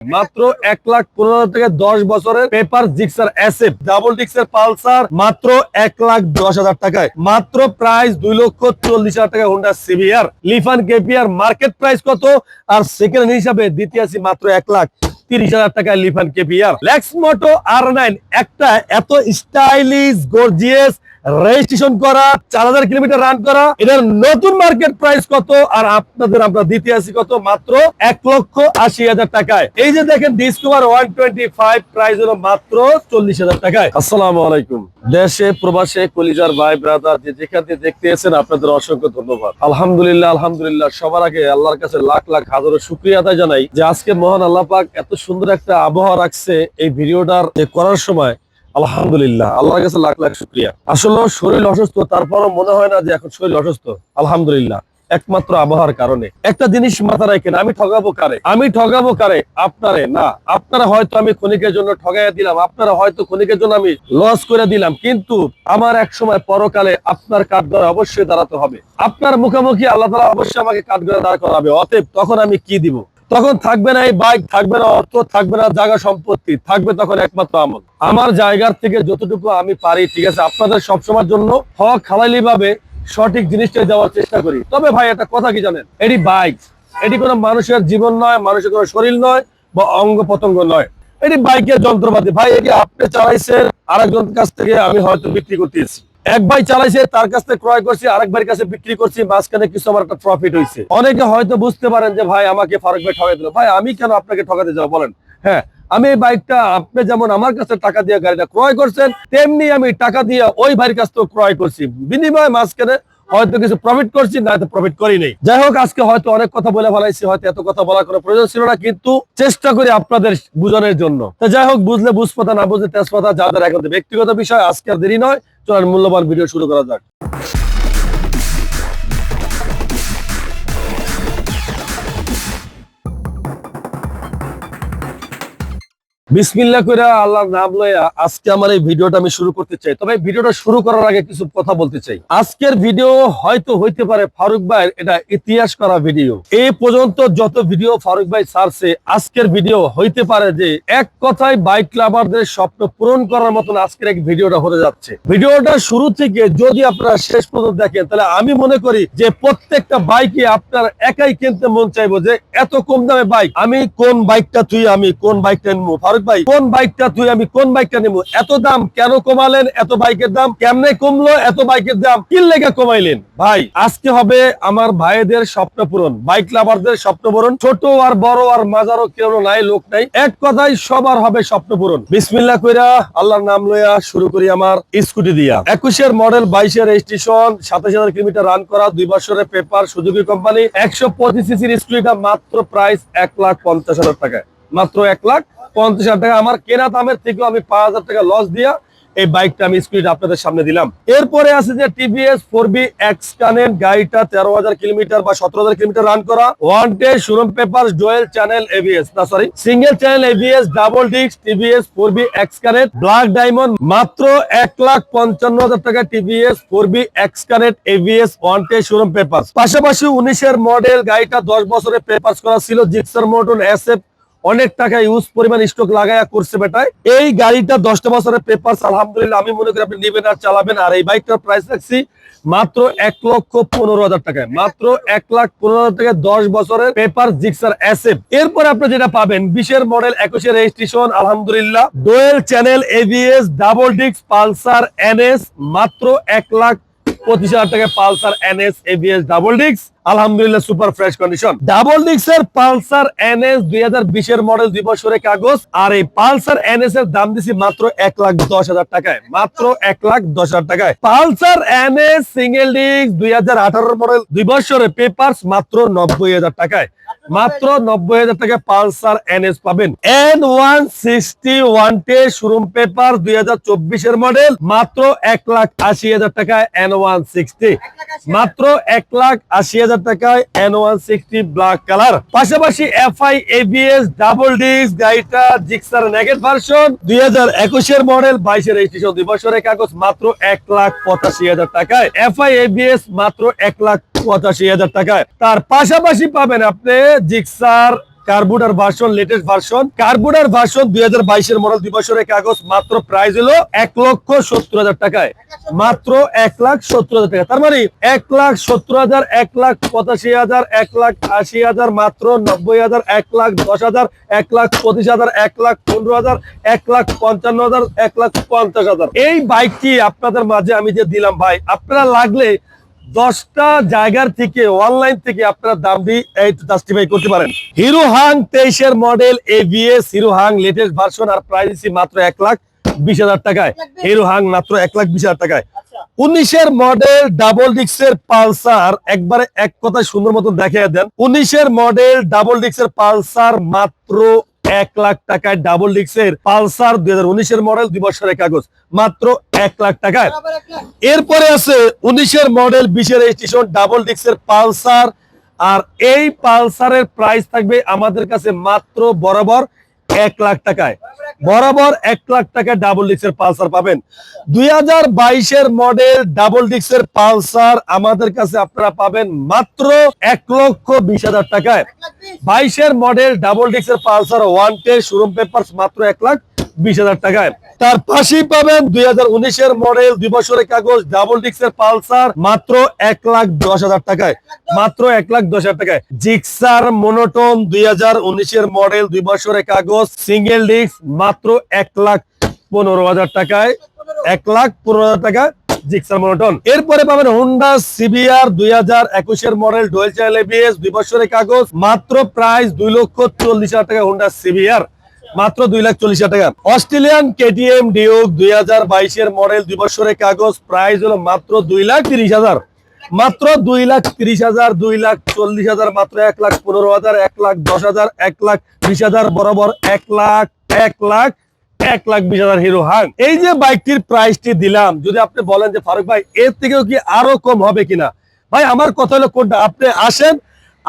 মাত্র এক লাখ পনেরো থেকে দশ বছরের পেপার জিক্সার অ্যাসেপ ডাবল ডিক্সের পালসার, মাত্র এক লাখ দশ হাজার টাকায়। মাত্র প্রাইস দুই লক্ষ চল্লিশ হাজার টাকা Honda CVR Lifan KPR market price কত? আর সেকেন্ড হিসাবে দ্বিতীয় মাত্র এক লাখ টাকায় লিফান কেপিআর। লেক্স মোটো আর নাইন একটা এত স্টাইলিশ গর্জিয়াস রেজিস্ট্রেশন করা, চার হাজার কিলোমিটার রান করা, এটার নতুন মার্কেট প্রাইস কত? আর আপনাদের, আমরা দিতে আসি কত? মাত্র এক লক্ষ আশি হাজার টাকায়। এই যে দেখেন Discover one twenty five price হলো মাত্র চল্লিশ হাজার টাকায়। আসসালামু আলাইকুম। দেশে, প্রবাসে, কলিজার ভাই ব্রাদার যে যেখান থেকে দেখতে এসেন আপনাদের অসংখ্য ধন্যবাদ। আলহামদুলিল্লাহ আলহামদুলিল্লাহ, সবার আগে আল্লাহর কাছে লাখ লাখ হাজারো শুক্রিয়া জানাই যে আজকে মহান আল্লাহ পাক এত সুন্দর একটা আবহাওয়া রাখছে এই ভিডিওটার করার সময় আলহামদুলিল্লাহ, আল্লাহর কাছে লাখ লাখ শুক্রিয়া। আসলে শরীর অসুস্থ, তারপরও মনে হয় না যে এখন শরীর অসুস্থ। আলহামদুলিল্লাহ, একমাত্র আবহাওয়ার কারণে। একটা জিনিস মাথা রাখেন, আমি ঠগাবো কারে? আমি ঠগাবো কারে? আপনারে? না, আপনারা হয়তো আমি ক্ষণিকের জন্য ঠগাইয়া দিলাম, আপনারা হয়তো ক্ষণিকের জন্য আমি লস করে দিলাম, কিন্তু আমার এক সময় পরকালে আপনার কাঠ ধরে অবশ্যই দাঁড়াতে হবে। আপনার মুখোমুখি আল্লাহ তালা অবশ্যই আমাকে কাঠ ধরে দাঁড় করাবে, অতএব তখন আমি কি দিব? তখন থাকবে না এই বাইক, থাকবে না অর্থ, থাকবে না জায়গা সম্পত্তি, থাকবে তখন একমাত্র আমল। আমার জায়গার থেকে যতটুকু আমি পারি, ঠিক আছে, আপনাদের সবসময়ের জন্য হক খালাইলি ভাবে সঠিক জিনিসটা দেওয়ার চেষ্টা করি। তবে ভাই, একটা কথা কি জানেন? এটি বাইক। এটি কোনো মানুষের জীবন নয়, মানুষের কোনো শরীর নয় বা অঙ্গ পতঙ্গ নয়। এটি বাইকের যন্ত্রপাতি। ভাই এটি আপনি চালাইছেন আরেকজন কাছ থেকে আমি হয়তো বিক্রি করতেছি। এক ভাই চালাইছে, তার কাছ থেকে ক্রয় করছি, আরেক ভাইয়ের কাছে বিক্রি করছি, মাঝখানে কিছু আমার একটা প্রফিট হয়েছে অনেকে হয়তো বুঝতে পারেন যে, ভাই, আমাকে ফারুক ভাই ঠকাই দিল। ভাই, আমি কেন আপনাকে ঠকাতে যাব? বলেন। হ্যাঁ আমি এই বাইকটা, আপনি যেমন আমার কাছে টাকা দিয়ে গাড়িটা ক্রয় করছেন, তেমনি আমি টাকা দিয়ে ওই ভাইয়ের কাছ থেকে ক্রয় করছি। বিনিময় মাঝখানে হয়তো কিছু প্রফিট করছি, না হয়তো প্রফিট করি নেই। যাই হোক, আজকে হয়তো অনেক কথা বলে ফেলাইছি, হয়তো এত কথা বলার কোনো প্রয়োজন ছিল না, কিন্তু চেষ্টা করি আপনাদের বুঝানোর জন্য। তো যাই হোক, বুঝলে বুঝপাতা না বুঝলে তেজপাতা যাদের এখন ব্যক্তিগত বিষয় আজকের দেরি নয় চলার মূল্যবান ভিডিও শুরু করা যাক। বিসমিল্লা করে আল্লাহর নাম লইয়া আজকে আমার এই ভিডিওটা আমি শুরু করতে চাই। তবে ভিডিওটা শুরু করার আগে কিছু কথা বলতে চাই। আজকের ভিডিও হয়তো হইতে পারে ফারুক ভাইয়ের এটা ইতিহাস করা ভিডিও। এই পর্যন্ত যত ভিডিও ফারুক ভাই ছাড়ছে, আজকের ভিডিও হইতে পারে যে এক কথায় বাইক লাভারদের স্বপ্ন পূরণ করার মতন আজকের এক ভিডিওটা হতে যাচ্ছে। ভিডিওটা শুরু থেকে যদি আপনারা শেষ পর্যন্ত দেখেন, তাহলে আমি মনে করি যে প্রত্যেকটা বাইকে আপনার একাই কিনতে মন চাইব যে এত কম দামে বাইক, আমি কোন বাইকটা তুই আমি কোন বাইকটা নিবো ফারুক ভাই, কোন বাইকটা তুই আমি কোন বাইকটা নিবো? এত দাম কেন কমালেন? এত বাইকের দাম কেমনে কমলো? এত বাইকের দাম কি লেগে কমাইলেন? ভাই, আজকে হবে আমার ভাইদের স্বপ্ন পূরণ বাইক লাভারদের স্বপ্ন পূরণ ছোট আর বড় আর মাজারও কেউ নাই, লোক নাই। এক কথাই সবার হবে স্বপ্ন পূরণ বিসমিল্লা কইরা আল্লাহর নাম লইয়া শুরু করি আমার স্কুটি দিয়া। একুশের মডেল, বাইশের রেজিস্ট্রেশন, সাতাশ হাজার কিলোমিটার রান করা, দুই বছরের পেপার, সুযোগী কোম্পানি। একশো পঁচিশ সিসির স্কুটিটা মাত্র প্রাইস এক লাখ পঞ্চাশ হাজার টাকায়। মাত্র এক লাখ পঞ্চাশ হাজার টাকা। আমার কেনা দামের থেকেও আমি পাঁচ হাজার টাকা লস দিয়া এই বাইকটা আমি আপনাদের সামনে দিলাম। এরপরে আছে যে টিভিএস ফোর বি এক্স গাড়িটা তেরো হাজার কিলোমিটার বা সতেরো হাজার কিলোমিটার রান করা। ওয়ান ডে পেপার চ্যানেল না sorry single channel double disc TVS four B black diamond মাত্র এক লাখ পঞ্চান্ন হাজার টাকা TVS four B X ABS one day showroom paper পাশাপাশি উনিশের মডেল গাড়িটা দশ বছরের পেপার করা ছিল জিক্সার মোটন এস এফ অনেক টাকা ইউজ পরিমাণ স্টক লাগায়া করছে বেটায়। এই গাড়িটা দশটা বছরের পেপার আলহামদুলিল্লাহ, আমি মনে করি আপনি নেবেন আর চালাবেন। আর এই বাইকটার প্রাইস রাখছি মাত্র এক লক্ষ পনেরো হাজার টাকায়। মাত্র এক লাখ পনেরো হাজার টাকায় দশ বছরের পেপার জিক্সার অ্যাসেপ এরপর আপনি যেটা পাবেন, বিশের মডেল একুশের রেজিস্ট্রেশন আলহামদুলিল্লাহ। ডোয়েল চ্যানেল এবিএস ডাবল ডিক্স পালসার এনএস মাত্র এক লাখ পঁচিশ হাজার টাকায় পালসার এনএস এবিএস ডাবল ডিক্স আলহামদুলিল্লাহ সুপার ফ্রেশ কন্ডিশন ডাবল ডিক্সের পালসার এনএস দুই হাজার বিশের মডেল দুই বছরের কাগজ, আর এই পালসার এনএস এর দাম দিছি মাত্র এক লাখ দশ হাজার টাকায়। মাত্র এক লাখ দশ হাজার টাকায়। পালসার এনএস সিঙ্গেল ডিস্ক দুই হাজার আঠারোর মডেল দুই বছরের পেপার মাত্র নব্বই হাজার টাকায়। মাত্র নব্বই হাজার টাকা পালসার এনএস পাবেন। N one sixty one day showroom paper দুই চব্বিশের মডেল মাত্র এক লাখ আশি হাজার টাকায় এন ওয়ান সিক্সটি মাত্র এক লাখ আশি হাজার টাকায় N one sixty black colour পাশাপাশি এফআই এবিএস ডাবল ডিস্ক গাড়িটা জিক্সার নেগেট ভার্সন দুই হাজার একুশের মডেল বাইশের রেজিস্ট্রেশন দুই বছরের কাগজ, মাত্র এক লাখ পঁচাশি হাজার টাকায়। এফআই এবিএস মাত্র এক লাখ পঁচাশি হাজার টাকায়। তার পাশাপাশি পাবেন আপনি Gixxer carburettor version, latest version. Carburettor version দুই হাজার বাইশের মডেল দুই বছরের কাগজ, মাত্র প্রাইস হলো এক লক্ষ সত্তর হাজার টাকায়। মাত্র এক লাখ সত্তর হাজার টাকা। তার মানে এক লাখ সত্তর হাজার, এক লাখ পঁচাশি হাজার, এক লাখ আশি হাজার, মাত্র নব্বই হাজার, এক লাখ দশ হাজার, এক লাখ পঁচিশ হাজার, এক লাখ পনেরো হাজার, এক লাখ পঞ্চান্ন হাজার, এক লাখ পঞ্চাশ হাজার। এই বাইকটি আপনাদের মাঝে আমি যে দিলাম ভাই, আপনারা লাগলে দশটা জায়গার থেকে অনলাইন থেকে আপনারা দাম দিয়ে এই জাস্টিফাই করতে পারেন। হিরো হাং তেইশের model ABS Hero Hunk latest version আর প্রাইস মাত্র এক লাখ বিশ হাজার টাকায়। হিরো হাং মাত্র এক লাখ বিশ হাজার টাকায়। উনিশের মডেল ডাবল ডিক্সের পালসার একবারে এক কথায় সুন্দর মতন দেখিয়ে দেন। উনিশের মডেল ডাবল ডিক্সের পালসার মাত্র এক লাখ টাকায় ডাবল ডিক্সের পালসার দুই হাজার উনিশের মডেল দুই বছরের কাগজ মাত্র এক লাখ টাকায় এরপরে আছে উনিশের মডেল বিশের স্টেশন ডাবল ডিক্সের পালসার। আর এই পালসারের প্রাইস থাকবে আমাদের কাছে মাত্র বরাবর এক লাখ টাকায়। বরাবর এক লাখ টাকায় ডাবল ডিক্সের পালসার পাবেন। দুই হাজার বাইশের মডেল ডাবল ডিক্সের পালসার আমাদের কাছে আপনারা পাবেন মাত্র এক লক্ষ বিশ হাজার টাকায়। বাইশের model double ডিক্সের Pulsar one day showroom paper মাত্র এক লাখ বিশ হাজার টাকায়। তার পাশেই পাবেন দুই উনিশের মডেল দুই বছরের কাগজ ডাবল ডিক্সের পালসার, মাত্র এক লাখ দশ হাজার টাকায়। মাত্র এক লাখ দশ হাজার টাকায়। জিক্সার মনোটন দুই উনিশের মডেল দুই বছরের কাগজ সিঙ্গেল ডিক্স মাত্র এক লাখ পনেরো হাজার টাকায়। এক লাখ পনেরো হাজার টাকা এরপরে পাবেন হোন্ডা সিবিআর দুই হাজার একুশের মডেল ডোয়েল চাইল এবিএস দুই বছরের কাগজ, মাত্র প্রাইস দুই লক্ষ চল্লিশ হাজার টাকা হোন্ডা সিবিআর মাত্র দুই লাখ চল্লিশ হাজার টাকা। অস্ট্রেলিয়ান কেটিএম ডিউক দুই হাজার মডেল দুই বছরের কাগজ প্রাইস হলো মাত্র দুই লাখ তিরিশ হাজার। মাত্র দুই লাখ তিরিশ হাজার, দুই লাখ চল্লিশ হাজার, মাত্র এক লাখ পনেরো হাজার, এক লাখ দশ হাজার, এক লাখ বিশ হাজার, বরাবর এক লাখ এক লাখ এক লাখ বিশ হাজার হিরো হাং। এই যে বাইকটির প্রাইসটি দিলাম, যদি আপনি বলেন যে ফারুক ভাই, এর থেকেও কি আরও কম হবে কিনা? ভাই, আমার কথা হলো কোনটা? আপনি আসেন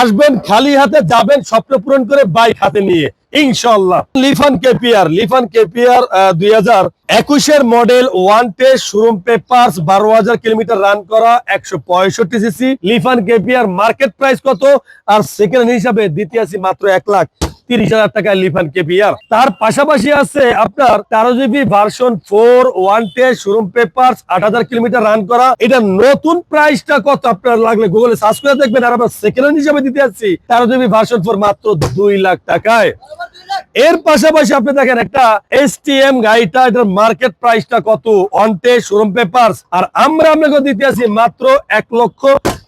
আসবেন, খালি হাতে যাবেন, স্বপ্ন পূরণ করে বাইক হাতে নিয়ে। ইনশাল্লাহ লিফান কেপিআর লিফান কেপিআর দুই হাজার একুশের মডেল ওয়ান শোরুম পেপার্স, বারো হাজার কিলোমিটার রান করা, একশো পঁয়ষট্টি CC. Lifan KPR market price কত? আর সেকেন্ড হিসাবে দ্বিতীয় মাত্র এক লাখ। তিরিশ হাজার টাকায় লিফান কেপিআর। তার পাশাপাশি আছে আপনার তেরো GB version four, one showroom papers, আট কিলোমিটার রান করা। এটা নতুন প্রাইসটা কত আপনার লাগলে গুগলে সার্চ করে দেখবেন। আর আমরা সেকেন্ড হিসাবে দিতে তেরো জিবি ভার্সন ফোর মাত্র দুই লাখ টাকায়। এর পাশাপাশি আপনি দেখেন একটা এস টি এম গাড়িটা, এটার মার্কেট প্রাইসটা কত? অন্টে শোরুম পেপার্স। আর আমরা আপনাকে দিতে আছি মাত্র এক লক্ষ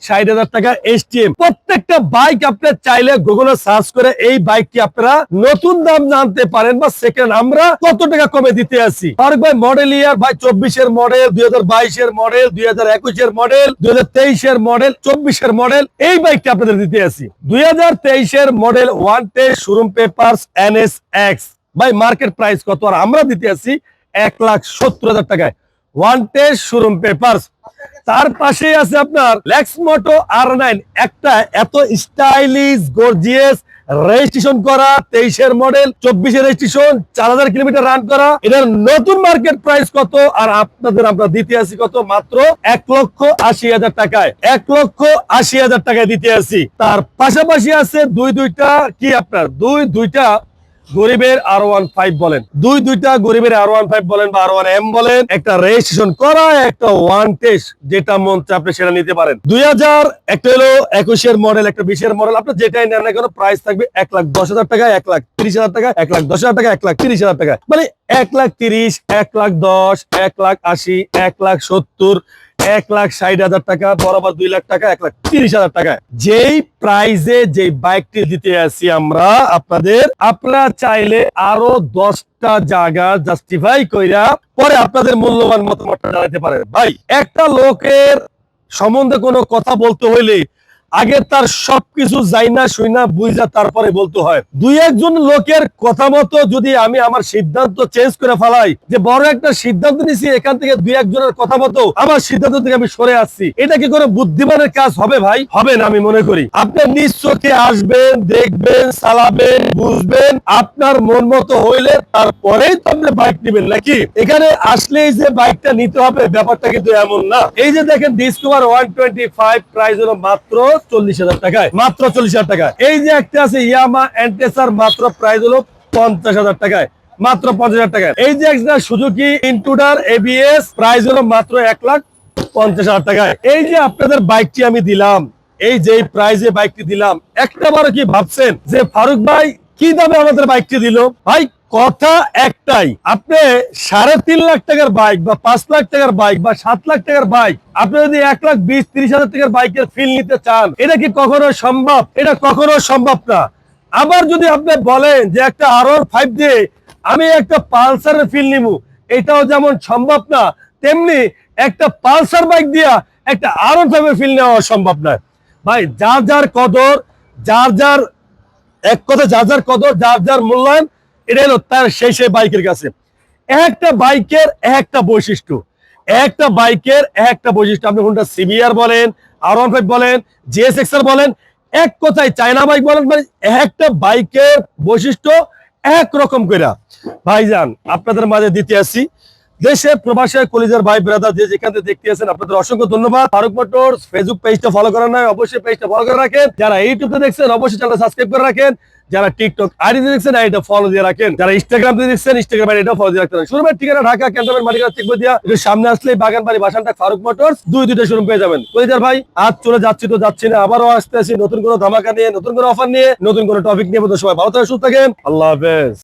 ষাট হাজার টাকা এস টি এম প্রত্যেকটা বাইক আপনি চাইলে গুগলে সার্চ করে এই বাইকটি আপনারা নতুন দাম জানতে পারেন বা সেকেন্ড আমরা কত টাকা কমে দিতে আছি। ফারুক ভাই মডেল ইয়ার ভাই চব্বিশের মডেল দুই বাইশের মডেল দুই একুশের মডেল দুই তেইশের মডেল চব্বিশের মডেল এই বাইকটা আপনাদের দিতে আছি। দুই তেইশের মডেল ওয়ান টে শোরুম পেপার্স এনএস এক্স ভাই মার্কেট প্রাইস কত? আর আমরা দিতে আছি এক লাখ সত্তর হাজার টাকায়। ওয়ান টে শোরুম পেপার্স তার পাশে আছে আপনার লেক্স মোটো আর নাইন একটা এত স্টাইলিশ গর্জিয়াস রেজিস্ট্রেশন করা, তেইশের মডেল চব্বিশের রেজিস্ট্রেশন চার হাজার কিলোমিটার রান করা। এটার নতুন মার্কেট প্রাইস কত? আর আপনাদের আমরা দিতে আসি কত? মাত্র এক লক্ষ আশি হাজার টাকায়। এক লক্ষ আশি হাজার টাকায় দিতে আসি তার পাশাপাশি আছে দুই দুইটা কি আপনার? দুই দুইটা গরিবের আর ওয়ান ফাইভ বলেন। দুই দুইটা গরিবের আর ওয়ান ফাইভ বলেন বা আর ওয়ান এম বলেন, একটা রেজিস্ট্রেশন করা, একটা ওয়ান টেস্ট যেটা মন আপনি সেটা নিতে পারেন। দুই হাজার, একটা হলো একুশের মডেল একটা বিশের মডেল আপনার যেটাই নেন না কেন প্রাইস থাকবে এক লাখ দশ হাজার টাকা, এক লাখ তিরিশ হাজার টাকা, এক লাখ দশ হাজার টাকা, এক লাখ তিরিশ হাজার টাকা। মানে এক লাখ তিরিশ, এক লাখ দশ, এক লাখ আশি, এক লাখ সত্তর এক লাখ ষাট হাজার টাকা, বরাবর দুই লাখ টাকা, এক লাখ তিরিশ হাজার টাকা। যেই প্রাইজে যে বাইকটি দিতে আসি আমরা, আপনাদের, আপনারা চাইলে আরও দশটা জায়গা জাস্টিফাই কইরা পরে আপনাদের মূল্যবান মতামতটা জানাতে পারেন। ভাই, একটা লোকের সম্বন্ধে কোনো কথা বলতে হইলে আগে তার সবকিছু যাই না শুই না বুঝা তারপরে বলতে হয়। দুই একজন লোকের কথা মতো যদি আমি আমার সিদ্ধান্ত চেঞ্জ করে ফেলাই, যে বড় একটা সিদ্ধান্ত নিছি, এখান থেকে দুই একজনের কথা মতো আমার সিদ্ধান্ত থেকে আমি সরে আসছি। এটা কি কোনো বুদ্ধিমানের কাজ হবে ভাই? হবে না, আমি মনে করি। আপনি নিজ চোখে আসবেন, দেখবেন, চালাবেন, বুঝবেন, আপনার মন মতো হইলে তারপরেই তো আপনি বাইক নেবেন, নাকি? এখানে আসলেই যে বাইকটা নিতে হবে, ব্যাপারটা কিন্তু এমন না। এই যে দেখেন Discover one twenty five price হলো মাত্র চল্লিশ হাজার টাকায়, মাত্র চল্লিশ হাজার টাকা এই যে একটা আছে, ইয়ামা মাত্র প্রাইস হলো পঞ্চাশ হাজার টাকায়, মাত্র পঞ্চাশ হাজার টাকায়। এই যে একটা ইন্টুডার এবিএস প্রাইস হলো মাত্র এক লাখ পঞ্চাশ হাজার টাকায়। এই যে আপনাদের বাইকটি আমি দিলাম, এই যে প্রাইজে বাইকটি দিলাম একটা বারো কি ভাবছেন যে ফারুক ভাই, কি দামে আমাদের বাইকটি দিল? ভাই কথা একটাই, আপনি সাড়ে তিন লাখ টাকার বাইক বা পাঁচ লাখ টাকার বাইক বা সাত লাখ টাকার বাইক আপনি যদি এক লাখ বিশ, ত্রিশ হাজার টাকার বাইকের ফিল নিতে চান, এটা কি কখনো সম্ভব? এটা কখনো সম্ভব না। আবার যদি আপনি বলেন যে একটা আর ফাইভ দিয়ে আমি একটা পালসারের ফিল নিব, এটাও যেমন সম্ভব না, তেমনি একটা পালসার বাইক দিয়া একটা আর ফাইভের ফিল নেওয়া সম্ভব নয়। ভাই, যার যার কদর, যার যার, এক কথা, যার যার কদর, যার যার মূল্যায়ন এটা হলো তার সেই বাইকের কাছে। একটা বাইকের একটা বৈশিষ্ট্য। একটা বাইকের একটা বৈশিষ্ট্য, আপনি কোনটা সিবিআর বলেন আর ওয়ান ফাইভ বলেন জিএস আর বলেন, এক কথায় চায়না বাইক বলেন মানে একটা বাইকের বৈশিষ্ট্য এক রকম করে ভাইজান, আপনাদের মাঝে দিতে আসি। দেশে প্রবাসে কলিজার ভাই ব্রাদার যে যেখান দেখতে আছেন, আপনাদের অসংখ্য ধন্যবাদ। ফারুক মোটরস ফেসবুক পেজটা ফলো করেন নাই অবশ্যই পেজটা ফলো করে রাখেন। যারা ইউটিউবে দেখছেন, অবশ্যই চ্যানেলটা সাবস্ক্রাইব করে রাখেন। যারা টিকটক আইডি দেখছেন আইডিটা ফলো দিয়ে রাখেন। যারা ইনস্টাগ্রাম দিয়ে দেখছেন ইনস্টাগ্রাম আইডিটা ফলো দিয়ে রাখতে শুরুমের ঠিকানা ঢাকা ক্যান্টনমেন্ট মালিকা চেক দিয়া একটু সামনে আসলে বাগান বাড়ি বাসানটা ফারুক মোটরস, দুই দুইটা শোরুম পেয়ে যাবেন। কলিজার ভাই, আজ চলে যাচ্ছি তো যাচ্ছি না, আবারও আসতে আসি নতুন কোনো ধামাকা নিয়ে, নতুন কোনো অফার নিয়ে, নতুন কোনো টপিক নিয়ে। সবাই ভালো থাকে সুস্থ থাকেন। আল্লাহ হাফেজ।